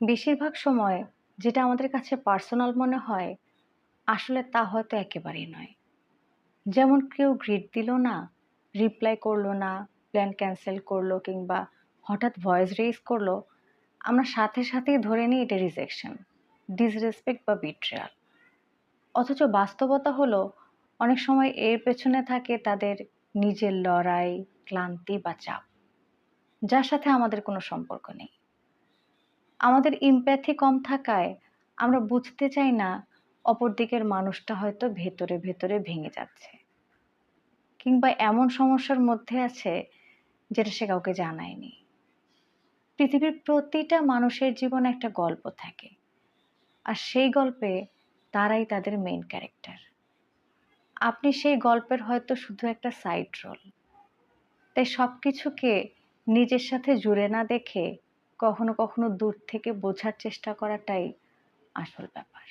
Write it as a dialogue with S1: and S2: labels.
S1: বেশিরভাগ সময় যেটা আমাদের কাছে পার্সোনাল মনে হয়, আসলে তা হয়তো একেবারেই নয়। যেমন কেউ গ্রিট দিল না রিপ্লাই করল না প্ল্যান ক্যান্সেল করল কিংবা হঠাৎ ভয়েস রেজ করল, আমরা সাথে সাথেই ধরে নিই এটা রিজেকশন ডিসরেসপেক্ট বা বিট্রিয়াল অথচ বাস্তবতা হলো, অনেক সময় এর পেছনে থাকে তাদের নিজের লড়াই, ক্লান্তি বা চাপ, যার সাথে আমাদের কোনো সম্পর্ক নেই। আমাদের ইমপ্যাথি কম থাকায় আমরা বুঝতে চাই না অপর দিকের মানুষটা হয়তো ভেতরে ভেতরে ভেঙে যাচ্ছে। কিংবা এমন সমস্যার মধ্যে আছে যেটা সে কাউকে জানায়নি। পৃথিবীর প্রতিটা মানুষের জীবনে একটা গল্প থাকে। আর সেই গল্পে তারাই তাদের মেন ক্যারেক্টার আপনি সেই গল্পের হয়তো শুধু একটা সাইড রোল তাই সব কিছুকে নিজের সাথে জুড়ে না দেখে কখনো কখনো দূর থেকে বোঝার চেষ্টা করাটাই আসল ব্যাপার।